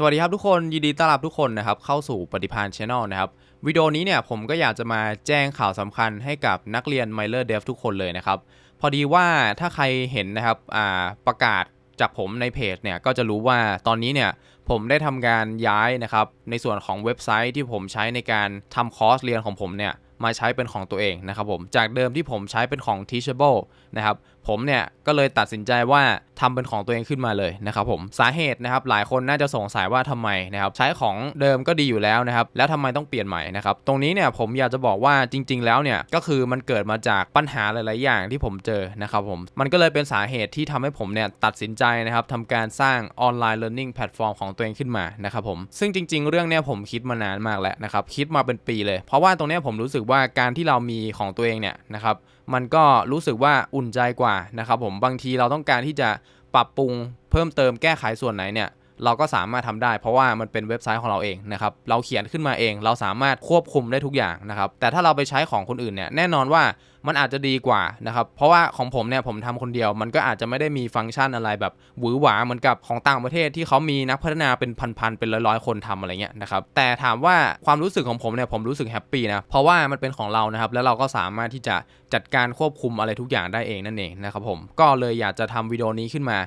สวัสดีครับทุกคนยินดีต้อนรับทุกคนนะครับเข้าสู่ปฏิพานช n น e l นะครับวิดีโอนี้เนี่ยผมก็อยากจะมาแจ้งข่าวสำคัญให้กับนักเรียน m i l e r Dev ทุกคนเลยนะครับพอดีว่าถ้าใครเห็นนะครับประกาศจากผมในเพจเนี่ยก็จะรู้ว่าตอนนี้เนี่ยผมได้ทำการย้ายนะครับในส่วนของเว็บไซต์ที่ผมใช้ในการทำคอร์สเรียนของผมเนี่ยมาใช้เป็นของตัวเองนะครับผมจากเดิมที่ผมใช้เป็นของ Teachable นะครับผมเนี่ยก็เลยตัดสินใจว่า ทำเป็นของตัวเองขึ้นมาเลยนะครับผมสาเหตุนะครับหลายคนน่าจะสงสัยว่าทำไมนะครับใช้ของเดิมก็ดีอยู่แล้วนะครับแล้วทำไมต้องเปลี่ยนใหม่นะครับตรงนี้เนี่ยผมอยากจะบอกว่าจริง ๆ แล้วเนี่ยก็คือมันเกิดมาจากปัญหาหลาย ๆ อย่างที่ผมเจอนะครับผมมันก็เลยเป็นสาเหตุที่ทำให้ผมเนี่ยตัดสินใจนะครับทำการสร้างออนไลน์ learning platform ของตัวเองขึ้นมานะครับผมซึ่งจริง ๆ เรื่องเนี้ยผมคิดมานานมากแล้วนะครับคิดมาเป็นปีเลย เพราะว่าตรงเนี้ยผมรู้สึกว่าการที่เรามีของตัวเองเนี่ยนะครับมันก็รู้สึกว่าอุ่นใจกว่านะครับผมบางทีเราต้องการที่จะ ปรับปรุงเพิ่มเติมแก้ไขส่วนไหนเนี่ย เราก็สามารถทำได้ เพราะว่ามันเป็นเว็บไซต์ของเราเองนะครับเราเขียนขึ้นมาเอง เราสามารถควบคุมได้ทุกอย่างนะครับแต่ถ้าเราไปใช้ของคนอื่นเนี่ยแน่นอนว่ามันอาจจะดีกว่านะครับ เพราะว่าของผมเนี่ยผมทำคนเดียว มันก็อาจจะไม่ได้มีฟังก์ชันอะไรแบบหวือหวาเหมือนกับของต่างประเทศที่เขามีนักพัฒนาเป็นพันๆเป็นร้อยๆคนทำอะไรเงี้ยนะครับ แต่ถามว่าความรู้สึกของผมเนี่ยผมรู้สึกแฮปปี้นะ เพราะว่ามันเป็นของเรานะครับ แล้วเราก็สามารถที่จะจัดการควบคุมอะไรทุกอย่างได้เองนั่นเองนะครับผม ก็เลยอยากจะทำวิดีโอนี้ขึ้นมา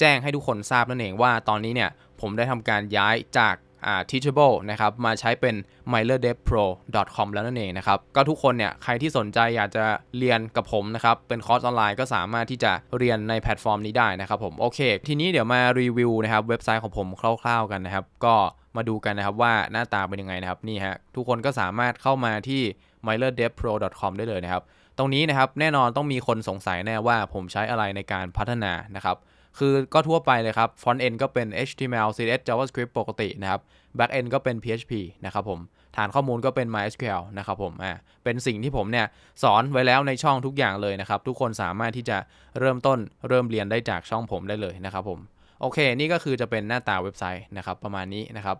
แจ้งให้ทุกคนทราบนั่นเองว่าตอนนี้เนี่ยผมได้ทำการย้ายจากอ่า teachable นะครับมาใช้เป็น milerdevpro.com แล้วนั่นเองนะครับก็ทุกคนเนี่ยใครที่สนใจอยากจะเรียนกับผมนะครับเป็นคอร์สออนไลน์ก็สามารถที่จะเรียนในแพลตฟอร์มนี้ได้นะครับผมโอเค ทีนี้เดี๋ยวมารีวิวนะครับเว็บไซต์ของผมคร่าวๆกันนะครับ ก็มาดูกันนะครับว่าหน้าตาเป็นยังไงนะครับนี่ฮะทุกคนก็สามารถเข้ามาที่ milerdevpro.com ได้เลยนะครับ ตรงนี้นะครับแน่นอนต้องมีคนสงสัยแน่ว่าผมใช้อะไรในการพัฒนานะครับ คือก็ทั่วไปเลยครับ front end ก็เป็น HTML CSS JavaScript ปกตินะครับ back end ก็เป็น PHP นะครับผม ฐานข้อมูลก็เป็น MySQL นะครับผม อ่า เป็นสิ่งที่ผมเนี่ยสอนไว้แล้วในช่องทุกอย่างเลยนะครับ ทุกคนสามารถที่จะเริ่มต้นเริ่มเรียนได้จากช่องผมได้เลยนะครับผม โอเค นี่ก็คือจะเป็นหน้าตาเว็บไซต์นะครับ ประมาณนี้นะครับ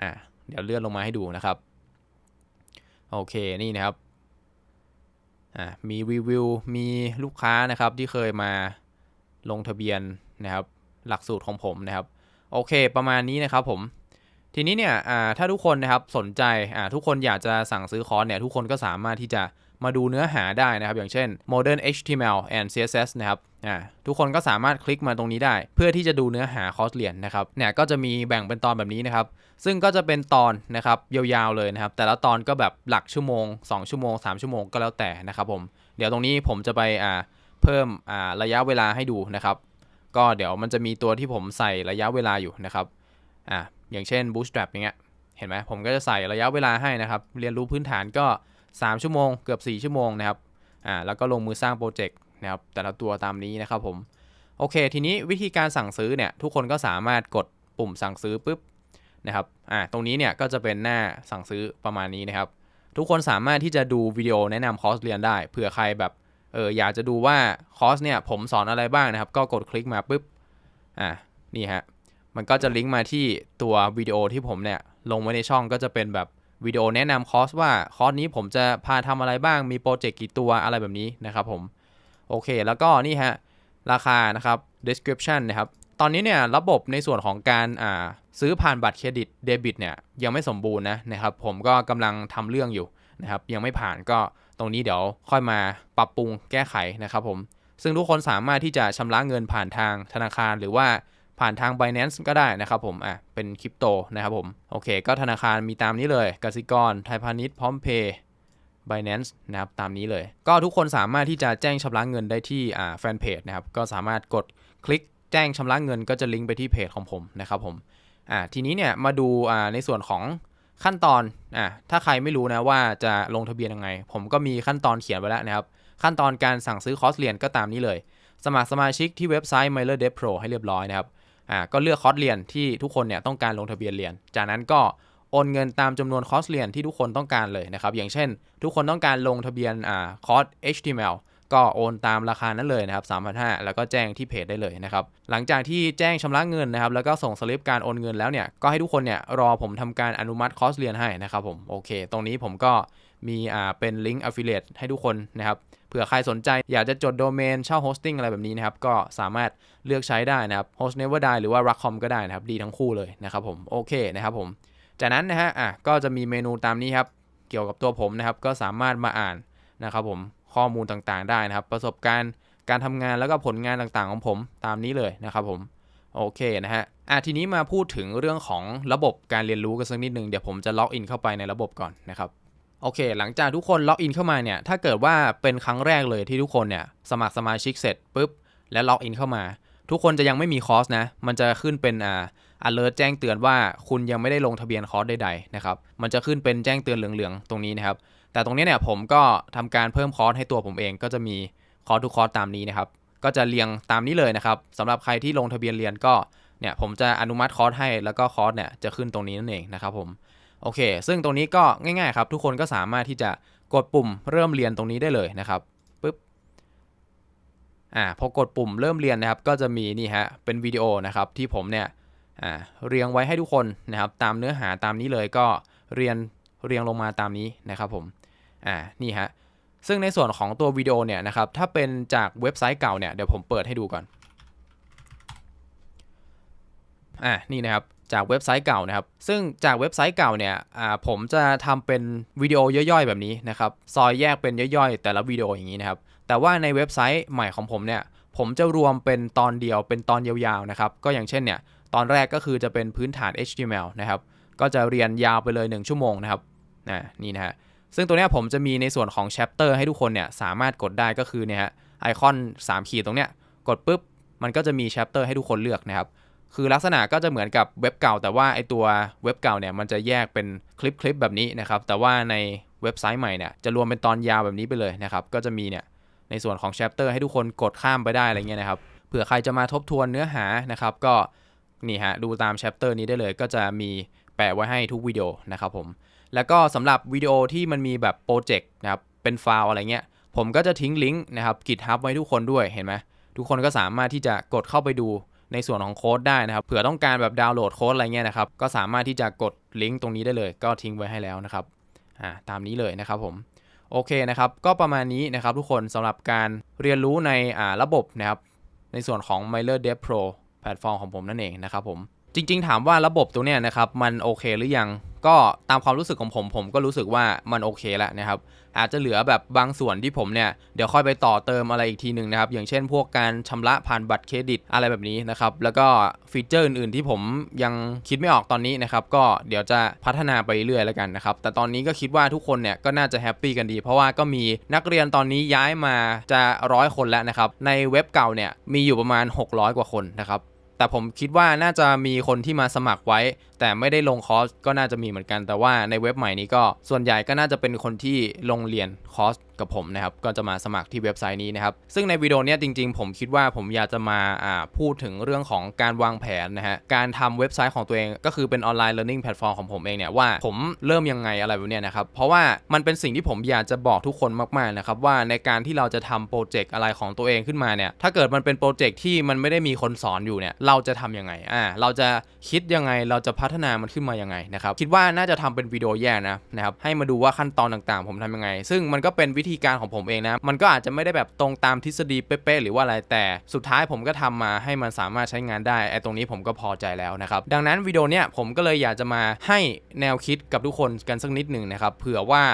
อ่า เดี๋ยวเลื่อนลงมาให้ดูนะครับ โอเค นี่นะครับ อ่า มีรีวิว มีลูกค้านะครับที่เคยมา ลงทะเบียนนะครับหลักสูตรของผมนะครับ โอเค ประมาณนี้นะครับผมทีนี้เนี่ยถ้าทุกคนนะครับสนใจทุกคนอยากจะสั่งซื้อคอร์สเนี่ยทุกคนก็สามารถที่จะมาดูเนื้อหาได้นะครับ อย่างเช่น Modern HTML and CSS นะครับทุกคนก็สามารถคลิกมาตรงนี้ได้ เพื่อที่จะดูเนื้อหาคอร์สเรียนนะครับเนี่ยก็จะมีแบ่งเป็นตอนแบบนี้นะครับ ซึ่งก็จะเป็นตอนนะครับยาวๆเลยนะครับ แต่ละตอนก็แบบหลักชั่วโมง 2 ชั่วโมง 3 ชั่วโมงก็แล้วแต่นะครับผม เดี๋ยวตรงนี้ผมจะไปอ่า เพิ่มระยะเวลาให้ดูนะครับ ก็เดี๋ยวมันจะมีตัวที่ผมใส่ระยะเวลาอยู่นะครับอ่าอย่างเช่น Bootstrap อย่างเงี้ยเห็นไหมผมก็จะใส่ระยะเวลาให้นะครับ เรียนรู้พื้นฐานก็ 3 ชั่วโมง เกือบ 4 ชั่วโมงนะครับอ่าแล้วก็ลงมือสร้างโปรเจกต์นะครับแต่ละตัวตามนี้นะครับผมโอเค ทีนี้วิธีการสั่งซื้อเนี่ยทุกคนก็สามารถกดปุ่มสั่งซื้อปุ๊บนะครับอ่าตรงนี้เนี่ยก็จะเป็นหน้าสั่งซื้อประมาณนี้นะครับ ทุกคนสามารถที่จะดูวิดีโอแนะนำคอร์สเรียนได้เผื่อใครแบบ เอออยากจะดูว่าคอร์สเนี่ยผมสอนอะไรบ้างนะครับ ก็กดคลิกมาปุ๊บอ่านี่ฮะมันก็จะลิงก์มาที่ตัววิดีโอที่ผมเนี่ยลงไว้ในช่องก็จะเป็นแบบวิดีโอแนะนำคอร์สว่าคอร์สนี้ผมจะพาทำอะไรบ้างมีโปรเจกต์กี่ตัวอะไรแบบนี้นะครับผมโอเค แล้วก็นี่ฮะราคานะครับ description นะครับ ตอนนี้เนี่ยระบบในส่วนของการอ่าซื้อผ่านบัตรเครดิตเดบิตเนี่ยยังไม่สมบูรณ์นะนะครับผมก็กำลังทำเรื่องอยู่นะครับยังไม่ผ่านก็ ตรงนี้เดี๋ยวค่อยมาปรับปรุงแก้ไขนะครับผม ซึ่งทุกคนสามารถที่จะชำระเงินผ่านทางธนาคาร หรือว่าผ่านทาง Binance ก็ได้นะครับผม อะ เป็นคริปโตนะครับผม โอเค ก็ธนาคารมีตามนี้เลยกสิกร ไทยพาณิชย์ พร้อมเพย์ Binance นะครับ ตามนี้เลย ก็ทุกคนสามารถที่จะแจ้งชำระเงินได้ที่ อ่า แฟนเพจนะครับ ก็สามารถกดคลิกแจ้งชำระเงินก็จะลิงก์ไปที่เพจของผมนะครับผม อ่า ทีนี้เนี่ย มาดู อ่า ในส่วนของ ขั้นตอนอ่าถ้าใครไม่รู้นะว่าจะลงทะเบียนยังไง ผมก็มีขั้นตอนเขียนไว้แล้วนะครับขั้นตอนการสั่งซื้อคอร์สเรียนก็ตามนี้เลย สมัครสมาชิกที่เว็บไซต์ m i l e r d e v Pro ให้เรียบร้อยนะครับอ่าก็เลือกคอร์สเรียนที่ทุกคนเนี่ยต้องการลงทะเบียนเรียน จากนั้นก็โอนเงินตามจำนวนคอร์สเรียนที่ทุกคนต้องการเลยนะครับอย่างเช่น ทุกคนต้องการลงทะเบียนอ่าคอร์ส HTML ก็โอนตามราคานั้นเลยนะครับ3,500 แล้วก็แจ้งที่เพจได้เลยนะครับหลังจากที่แจ้งชำระเงินนะครับแล้วก็ส่งสลิปการโอนเงินแล้วเนี่ยก็ให้ทุกคนเนี่ยรอผมทำการอนุมัติคอร์สเรียนให้นะครับผมโอเค ตรงนี้ผมก็มีอ่าเป็นลิงก์ affiliate ให้ทุกคนนะครับเผื่อใครสนใจอยากจะจดโดเมนเช่าโฮสติ้งอะไรแบบนี้นะครับก็สามารถเลือกใช้ได้นะครับ Host Never Die หรือว่า Rackcom ก็ได้นะครับดีทั้งคู่เลยนะครับผมโอเคนะครับผมจากนั้นนะฮะอะก็จะมีเมนูตามนี้ครับเกี่ยวกับตัวผมนะครับก็สามารถมาอ่านนะครับผม ข้อมูลต่างๆได้นะครับ ประสบการณ์การทำงานแล้วก็ผลงานต่างๆของผมตามนี้เลยนะครับผมโอเคนะฮะอะทีนี้มาพูดถึงเรื่องของระบบการเรียนรู้กันสักนิดนึงเดี๋ยวผมจะล็อกอินเข้าไปในระบบก่อนนะครับโอเค หลังจากทุกคนล็อกอินเข้ามาเนี่ย ถ้าเกิดว่าเป็นครั้งแรกเลยที่ทุกคนเนี่ยสมัครสมาชิกเสร็จปุ๊บ และล็อกอินเข้ามา ทุกคนจะยังไม่มีคอร์สนะ มันจะขึ้นเป็นอ่า alert แจ้งเตือนว่าคุณยังไม่ได้ลงทะเบียนคอร์สใดๆนะครับ มันจะขึ้นเป็นแจ้งเตือนเหลืองๆ ตรงนี้นะครับ แต่ตรงนี้เนี่ยผมก็ทำการเพิ่มคอร์สให้ตัวผมเอง ก็จะมีคอร์สทุกคอร์สตามนี้นะครับ ก็จะเรียงตามนี้เลยนะครับสำหรับใครที่ลงทะเบียนเรียนก็เนี่ยผมจะอนุมัติคอร์สให้แล้วก็คอร์สเนี่ยจะขึ้นตรงนี้นั่นเองนะครับผมโอเค ซึ่งตรงนี้ก็ง่ายๆครับ ทุกคนก็สามารถที่จะกดปุ่มเริ่มเรียนตรงนี้ได้เลยนะครับปึ๊บอ่าพอกดปุ่มเริ่มเรียนนะครับ ก็จะมีนี่ฮะเป็นวิดีโอนะครับที่ผมเนี่ยอ่าเรียงไว้ให้ทุกคนนะครับ ตามเนื้อหาตามนี้เลยก็เรียนเรียงลงมาตามนี้นะครับผม อ่านี่ฮะซึ่งในส่วนของตัววิดีโอเนี่ยนะครับถ้าเป็นจากเว็บไซต์เก่าเนี่ยเดี๋ยวผมเปิดให้ดูก่อนอ่านี่นะครับจากเว็บไซต์เก่านะครับ ซึ่งจากเว็บไซต์เก่าเนี่ยอ่าผมจะทำเป็นวิดีโอย่อยๆ แบบนี้นะครับ ซอยแยกเป็นย่อยๆ แต่ละวิดีโออย่างนี้นะครับ แต่ว่าในเว็บไซต์ใหม่ของผมเนี่ย ผมจะรวมเป็นตอนเดียวเป็นตอนยาวๆ นะครับ ก็อย่างเช่นเนี่ย ตอนแรกก็คือจะเป็นพื้นฐาน HTML นะครับ ก็จะเรียนยาวไปเลย 1 ชั่วโมงนะครับ นี่นะฮะ ซึ่งตัวนี้ผมจะมีในส่วนของ chapter ให้ทุกคนเนี่ยสามารถกดได้ก็คือเนี่ยฮะไอคอน3ขีดตรงเนี้ยกดปุ๊บมันก็จะมี chapter ให้ทุกคนเลือกนะครับคือลักษณะก็จะเหมือนกับเว็บเก่า แต่ว่าไอตัวเว็บเก่าเนี่ยมันจะแยกเป็นคลิปคลิปแบบนี้นะครับแต่ว่าในเว็บไซต์ใหม่เนี่ยจะรวมเป็นตอนยาวแบบนี้ไปเลยนะครับก็จะมีเนี่ยในส่วนของ chapter ให้ทุกคนกดข้ามไปได้อะไรเงี้ยนะครับเผื่อใครจะมาทบทวนเนื้อหานะครับก็นี่ฮะดูตาม chapter นี้ได้เลย ก็จะมีแปะไว้ให้ทุกวิดีโอนะครับผม แล้วก็สำหรับวิดีโอที่มันมีแบบโปรเจกต์นะครับ เป็นไฟล์อะไรเงี้ย ผมก็จะทิ้งลิงก์นะครับ GitHub ไว้ทุกคนด้วยเห็นไหมทุกคนก็สามารถที่จะกดเข้าไปดูในส่วนของโค้ดได้นะครับ เผื่อต้องการแบบดาวน์โหลดโค้ดอะไรเงี้ยนะครับ ก็สามารถที่จะกดลิงก์ตรงนี้ได้เลย ก็ทิ้งไว้ให้แล้วนะครับ อ่า ตามนี้เลยนะครับผม โอเคนะครับ ก็ประมาณนี้นะครับทุกคนสำหรับการเรียนรู้ในอ่าระบบนะครับ ในส่วนของ Miler Dev Pro แพลตฟอร์มของผมนั่นเองนะครับผม จริง ๆ ถามว่าระบบตัวเนี้ยนะครับ มันโอเคหรือยัง ก็ตามความรู้สึกของผมผมก็รู้สึกว่ามันโอเคแล้วนะครับ อาจจะเหลือแบบบางส่วนที่ผมเนี่ยเดี๋ยวค่อยไปต่อเติมอะไรอีกทีหนึ่งนะครับ อย่างเช่นพวกการชำระผ่านบัตรเครดิตอะไรแบบนี้นะครับ แล้วก็ฟีเจอร์อื่นๆที่ผมยังคิดไม่ออกตอนนี้นะครับ ก็เดี๋ยวจะพัฒนาไปเรื่อยแล้วกันนะครับ แต่ตอนนี้ก็คิดว่าทุกคนเนี่ยก็น่าจะแฮปปี้กันดี เพราะว่าก็มีนักเรียนตอนนี้ย้ายมาจะร้อยคนแล้วนะครับ ในเว็บเก่าเนี่ยมีอยู่ประมาณ 600 กว่าคนนะครับ แต่ผมคิดว่าน่าจะมีคนที่มาสมัครไว้ แต่ไม่ได้ลงคอร์สก็น่าจะมีเหมือนกัน แต่ว่าในเว็บใหม่นี้ก็ส่วนใหญ่ก็น่าจะเป็นคนที่ลงเรียนคอร์สกับผมนะครับก็จะมาสมัครที่เว็บไซต์นี้นะครับซึ่งในวิดีโอนี้จริง ๆ ผมคิดว่าผมอยากจะมาพูดถึงเรื่องของการวางแผนนะฮะการทำเว็บไซต์ของตัวเอง ก็คือเป็นออนไลน์ learning platform ของผมเองเนี่ยว่าผมเริ่มยังไงอะไรแบบเนี้ยนะครับเพราะว่ามันเป็นสิ่งที่ผมอยากจะบอกทุกคนมากๆนะครับว่าในการที่เราจะทำโปรเจกต์อะไรของตัวเองขึ้นมาเนี่ยถ้าเกิดมันเป็นโปรเจกต์ที่มันไม่ได้มีคนสอนอยู่เนี่ยเราจะทำยังไงอ่าเราจะคิดยังไงเราจะพัฒนามันขึ้นมายังไงนะครับคิดว่าน่าจะทำเป็นวิดีโอแยกนะนะครับให้มาดูว่าขั้นตอนต่างๆ ผมทำยังไง ซึ่งมันก็เป็นวิธีการของผมเองนะ มันก็อาจจะไม่ได้แบบตรงตามทฤษฎีเป๊ะๆหรือว่าอะไรแต่สุดท้ายผมก็ทำมาให้มันสามารถใช้งานได้ไอ้ตรงนี้ผมก็พอใจแล้วนะครับดังนั้นวิดีโอเนี้ยผมก็เลยอยากจะมาให้แนวคิดกับทุกคนกันสักนิดหนึ่งนะครับเผื่อว่า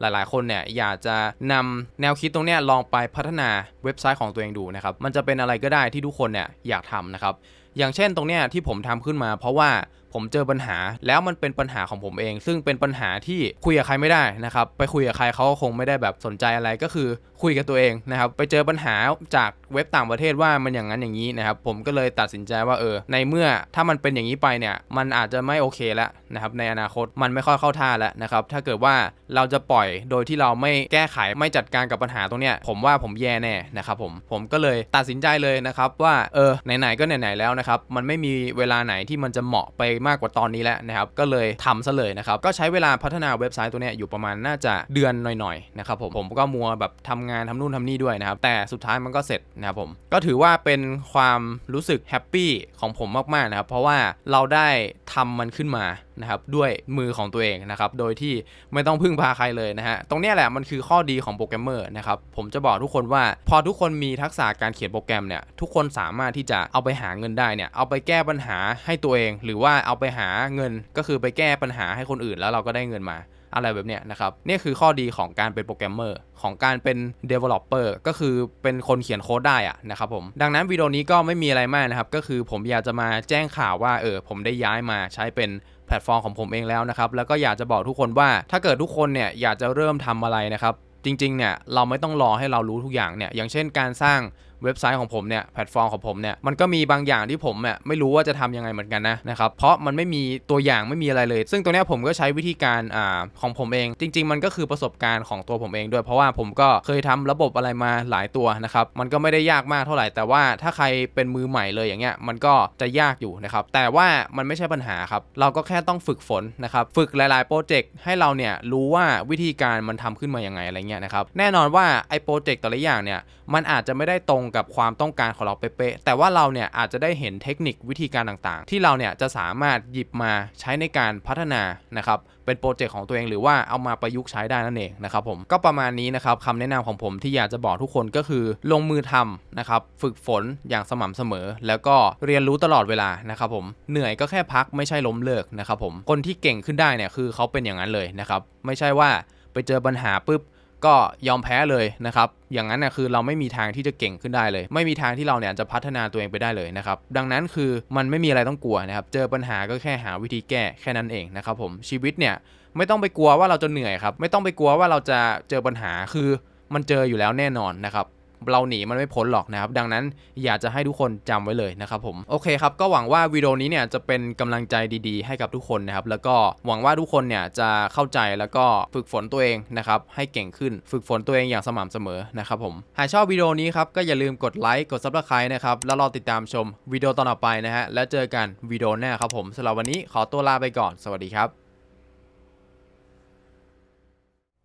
หลายๆ คนเนี่ยอยากจะนำแนวคิดตรงนี้ลองไปพัฒนาเว็บไซต์ของตัวเองดูนะครับ มันจะเป็นอะไรก็ได้ที่ทุกคนเนี่ยอยากทำนะครับอย่างเช่นตรงเนี้ยที่ผมทำขึ้นมา เพราะว่าผมเจอปัญหาแล้วมันเป็นปัญหาของผมเอง ซึ่งเป็นปัญหาที่คุยกับใครไม่ได้นะครับไปคุยกับใครเขาก็คงไม่ได้แบบสนใจอะไรก็คือคุยกับตัวเองนะครับไปเจอปัญหาจากเว็บต่างประเทศว่ามันอย่างนั้นอย่างนี้นะครับผมก็เลยตัดสินใจว่าเออในเมื่อถ้ามันเป็นอย่างนี้ไปเนี่ยมันอาจจะไม่โอเคแล้วนะครับในอนาคตมันไม่ค่อยเข้าท่าแล้วนะครับถ้าเกิดว่าเราจะปล่อยโดยที่เราไม่แก้ไขไม่จัดการกับปัญหาตรงเนี้ยผมว่าผมแย่แน่นะครับผมผมก็เลยตัดสินใจเลยนะครับว่าเออไหนๆก็ไหนๆแล้วนะครับมันไม่มีเวลาไหนที่มันจะเหมาะไปมากกว่าตอนนี้แล้วนะครับก็เลยทำซะเลยนะครับก็ใช้เวลาพัฒนาเว็บไซต์ตัวเนี้ยอยู่ประมาณน่าจะเดือนหน่อยๆนะครับผมผมก็มัวแบบทำงานทำนู่นทำนี่ด้วยนะครับแต่สุดท้ายมันก็เสร็จนะครับผมก็ถือว่าเป็นความรู้สึกแฮปปี้ของผมมากๆนะครับเพราะว่าเราได้ทำมันขึ้นมา นะครับด้วยมือของตัวเองนะครับโดยที่ไม่ต้องพึ่งพาใครเลยนะฮะตรงนี้แหละมันคือข้อดีของโปรแกรมเมอร์นะครับผมจะบอกทุกคนว่าพอทุกคนมีทักษะการเขียนโปรแกรมเนี่ยทุกคนสามารถที่จะเอาไปหาเงินได้เนี่ยเอาไปแก้ปัญหาให้ตัวเอง หรือว่าเอาไปหาเงินก็คือไปแก้ปัญหาให้คนอื่นแล้วเราก็ได้เงินมา อะไรแบบเนี้ยนะครับนี่คือข้อดีของการเป็นโปรแกรมเมอร์ของการเป็น developer ก็คือเป็นคนเขียนโค้ดได้อะนะครับผม ดังนั้นวิดีโอนี้ก็ไม่มีอะไรมากนะครับ ก็คือผมอยากจะมาแจ้งข่าวว่าเออผมได้ย้ายมาใช้เป็นแพลตฟอร์มของผมเองแล้วนะครับ แล้วก็อยากจะบอกทุกคนว่า ถ้าเกิดทุกคนเนี่ยอยากจะเริ่มทำอะไรนะครับ จริงๆเนี่ยเราไม่ต้องรอให้เรารู้ทุกอย่างเนี่ยอย่างเช่นการสร้าง เว็บไซต์ของผมเนี่ยแพลตฟอร์มของผมเนี่ยมันก็มีบางอย่างที่ผมเนี่ยไม่รู้ว่าจะทำยังไงเหมือนกันนะนะครับเพราะมันไม่มีตัวอย่างไม่มีอะไรเลย ซึ่งตัวนี้ผมก็ใช้วิธีการอ่าของผมเอง จริง ๆ มันก็คือประสบการณ์ของตัวผมเองด้วย เพราะว่าผมก็เคยทำระบบอะไรมาหลายตัวนะครับมันก็ไม่ได้ยากมากเท่าไหร่ แต่ว่าถ้าใครเป็นมือใหม่เลยอย่างเงี้ยมันก็จะยากอยู่นะครับแต่ว่ามันไม่ใช่ปัญหาครับเราก็แค่ต้องฝึกฝนนะครับฝึกหลายๆโปรเจกต์ให้เราเนี่ยรู้ว่าวิธีการมันทำขึ้นมาอยังไงอะไรเงี้ยนะครับแน่นอนว่าไอ้โปรเจกต์แต่ละอย่างเนี่ยมันอาจจะไม่ได้ตรงกับความต้องการของเราเป๊ะๆแต่ว่าเราเนี่ยอาจจะได้เห็นเทคนิควิธีการต่างๆ ที่เราเนี่ยจะสามารถหยิบมาใช้ในการพัฒนานะครับเป็นโปรเจกต์ของตัวเองหรือว่าเอามาประยุกต์ใช้ได้นั่นเองนะครับผมก็ประมาณนี้นะครับคำแนะนำของผมที่อยากจะบอกทุกคนก็คือลงมือทำนะครับฝึกฝนอย่างสม่ำเสมอ แล้วก็เรียนรู้ตลอดเวลานะครับผมเหนื่อยก็แค่พักไม่ใช่ล้มเลิกนะครับผมคนที่เก่งขึ้นได้เนี่ยคือเขาเป็นอย่างนั้นเลยนะครับไม่ใช่ว่าไปเจอปัญหาปุ๊บ ก็ยอมแพ้เลยนะครับ อย่างนั้นนะคือเราไม่มีทางที่จะเก่งขึ้นได้เลย ไม่มีทางที่เราเนี่ยจะพัฒนาตัวเองไปได้เลยนะครับ ดังนั้นคือมันไม่มีอะไรต้องกลัวนะครับ เจอปัญหาก็แค่หาวิธีแก้แค่นั้นเองนะครับผม ชีวิตเนี่ยไม่ต้องไปกลัวว่าเราจะเหนื่อยครับ ไม่ต้องไปกลัวว่าเราจะเจอปัญหา คือมันเจออยู่แล้วแน่นอนนะครับ เราหนีมันไม่พ้นหรอกนะครับ ดังนั้นอยากจะให้ทุกคนจำไว้เลยนะครับผมโอเคครับก็หวังว่าวิดีโอนี้เนี่ยจะเป็นกำลังใจดีๆ ให้กับทุกคนนะครับแล้วก็หวังว่าทุกคนเนี่ยจะเข้าใจแล้วก็ฝึกฝนตัวเองนะครับให้เก่งขึ้นฝึกฝนตัวเองอย่างสม่ำเสมอนะครับผมหากชอบวิดีโอนี้ครับก็อย่าลืมกดไลค์กด subscribe นะครับแล้วรอติดตามชมวิดีโอตอนต่อไปนะฮะแล้วเจอกันวิดีโอหน้าครับผมสำหรับวันนี้ขอตัวลาไปก่อนสวัสดีครับ